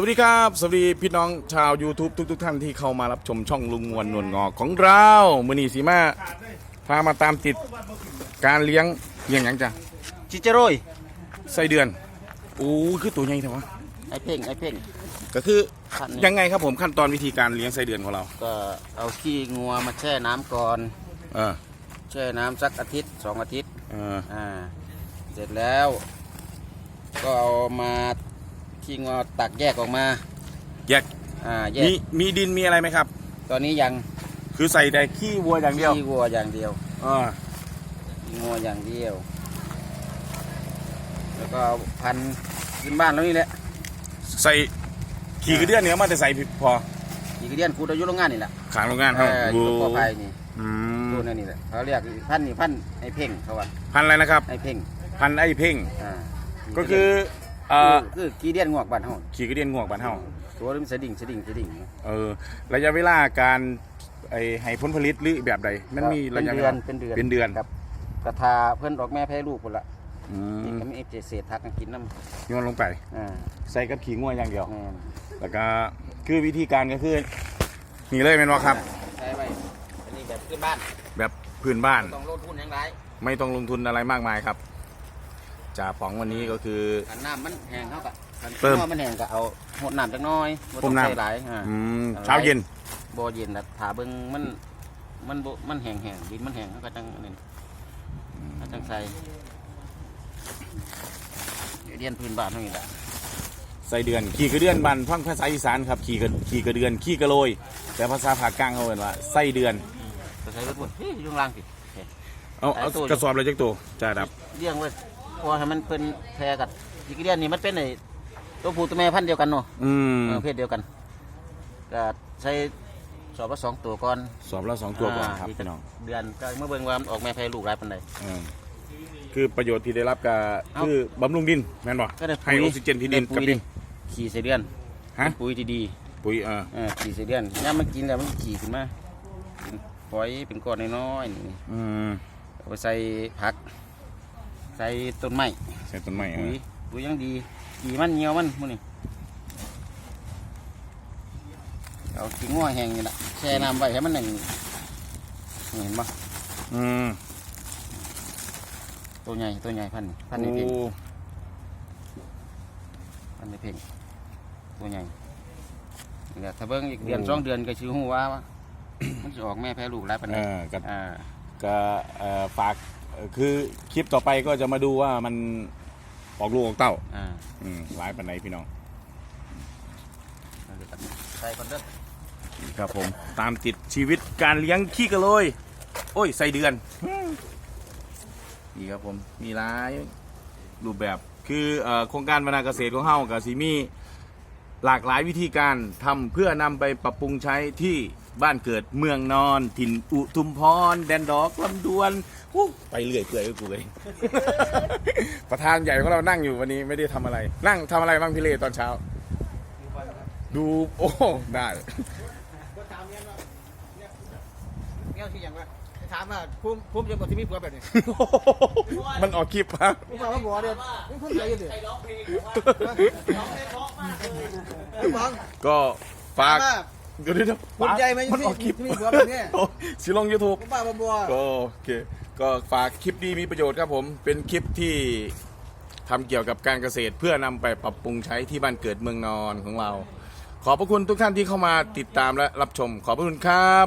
วัสดีครับ สวัสดีพี่น้องชาว YouTube ทุกๆทท่านที่เข้ามารับชมช่องลุงงวนนวลงอกของเรามือนีสีมาพามาตามติดการเลี้ยงเลี้ยงหยังจ้ะจิเจโรยไส้เดือนโอ้คือตัวใหญ่เถอะวะไอเพ่งไอเพ่ง ก็คือขั้นนี้ ยังไงครับผมขั้นตอนวิธีการเลี้ยงไส้เดือนของเราก็เอาขี้งัวมาแช่น้ำก่อน เออแช่น้ำสักอาทิตย์สองอาทิตย์ เอออ่า เสร็จแล้ว ก็เอามา ขี้งัวตักแยกออกมา แยกอ่าแยกมีมีดินมีอะไรไหมครับ ตอนนี้ยังคือใส่แต่ขี้วัวอย่างเดียวขี้วัวอย่างเดียวเออขี้งัวอย่างเดียว แล้วก็เอาพันขึ้นบ้านแล้วนี่แหละใส่ขี้กระเดือนเนี่ยมาแต่ใส่พออีกเดือนกูจะอยุ่โรงงานนี่แหละขางโรงงานเอเขาออยู่กับพ่อไผ่นี่อืมดูนั่นนี่แหละเขาเรียกพันนี่พันไอเพ่งเขาว่าพันอะไรนะครับไอเพ่งพันไอ้เพ่งอ่าก็คือ เอ่อคือกีเดียนงวกบ้านเฮาขี่กระเดียนงวกบ้านเฮาตัวนี้มันสะดิ่งสะดิ่งสะดิ่งเออระยะเวลาการไอให้ผลผลิตหรือแบบใดมันมีเป็ระนยะเดืเวอลานเป็นเดือนเป็นเดือนครับกระทาเพื่อนออกแม่แพ้ลูกคนละอืนี่มก็มีเอฟเจเศษทักกันกินน้ำโยนลงไป อ่าใส่กับขี้งัวอย่างเดียว แม่นแล้วก็คือวิธีการก็คือนี่เลยแม่นว่าครับ ใช้ไว้อันนี้แบบขึ้นบ้านแบบพื้นบ้าน ต้องลงทุนอย่างไรไม่ต้องลงทุนอะไรมากมายครับ จ่าป๋องวันนี้ก็คือ ขันน้ำมันแห้งเท่ากับขันเติมน้ำมันแห้งก็เอาหดน้ำจักหน้อยบ่ต้ต้อมงน้ำ ใส่หลายอ่า อืมเช้าเย็น บ่เย็นนะถาเบิ่งมันมันบ่มันแห้งแห้งดินมันแห้งเขาก็จังอันนี้เขาจังใส่เรียนพื้นบ้านเท่านี้แหละใส่เดือน ขี่กระเดือนบันพังภาษาอีสานครับขี่กระขี่กระเดือน ขี่กระโลย แต่ภาษาภาคกลางเขาเรียกว่าไส้เดือน ก็ใช้รถบนเฮ้ยอยู่ข้างล่างสิ เอาเอาไอ้ตัว กระสอบเลยจักตัวจ่าดับเลี้ยงไว้ พอให้มันเป็นแพรกับอีกเดือนนี่มันเป็นไอ้ตัวผู้ตัวแม่พันธุ์เดียวกันเนาะอืมเออเพศเดียวกันก็ใช้สอบละสองตัวก่อนสอบแล้วสองตัวก่อนครับาพี่น้องเดือนก็เมื่อเบิ่งว่ามันออกแม่แพรลูกหลายปานใดเออคือประโยชน์ที่ได้รับก็เอ้าคือบำรุงดินแม่นบ่ก็ได้ให้ออกซิเจนที่ดินปุ๋กับย ดิน ขี่ใส่เดือนฮะเป็นปุ๋ยที่ดีปุ๋ยเออเออขี่ใส่เดือนย่ามมันกินแล้วมันขี่ขึ้นมาเป็นฝอยเป็นก้อนน้อยๆนี่อืมเอาไปใส่ผัก ใส่ต้นไม้ใส่ต้นไม้เอปุ๋ยอปุ๋ยยังดีขี่มันเหนียวมันมื้อนี้เอาขี้งัวแห้งนี่แหละแช่น้ำไว้ให้มันหนึ่งเห็นปะอืมตัวใหญ่ตัวใหญ่พันธุ์พันธุ์ในโอ้เพ่งพันธุ์ในเพ่งตัวใหญ่นี่แหละถ้าเบิ้งอีกเดือนสองเดือนก็ชื่อหูว่าว่ามันจะออกแม่แพ้ลูกแล้วปานเอนี้อกับอ่าก็เอ่อฝากเอ่อ คือคลิปต่อไปก็จะมาดูว่ามันออกลูกออกเต้าอ่าอืมหลายปันไหนพี่น้องใส่คนเด้อครับผมตามติดชีวิตการเลี้ยงขี้กระโลยโอ้ยใส่เดือนนี่ครับผมมีหลายรูปแบบคือเอ่อโครงการวนาเกษตรของเฮากับซีมีหลากหลายวิธีการทำเพื่อนำไปปรับปรุงใช้ที่ บ้านเกิดเมืองนอน ถิ่นอุทุมพร แดนดอกลำดวนอู้ไปเรื่อยเปื่อยกับกูเลยประธานใหญ่ของเรานั่งอยู่วันนี้ไม่ได้ทำอะไร นั่งทำอะไรบ้างพี่เลตอนเช้า ดูโอ้ได้เงี้ยที่อย่างว่าถามว่าพุ่มพุ่มจะบอกที่มีผัวแบบนี้มันออกคลิปครับพุ่มว่าผัวเดียวพุ่มใจกันเดียวฟังก็ฝากว่า เดี๋ยวเดี๋ยวภูมิใจไหมมันออกคลิปที่มีผัวแบบนี้โอ้สิลงยูทูบ ผมว่าบัว ก็โอเคก็ฝากคลิปดีมีประโยชน์ครับผมเป็นคลิปที่ทำเกี่ยวกับการเกษตรเพื่อนำไปปรับปรุงใช้ที่บ้านเกิดเมืองนอนของเรา ขอบพระคุณทุกท่านที่เข้ามาติดตามและรับชม ขอบพระคุณครับ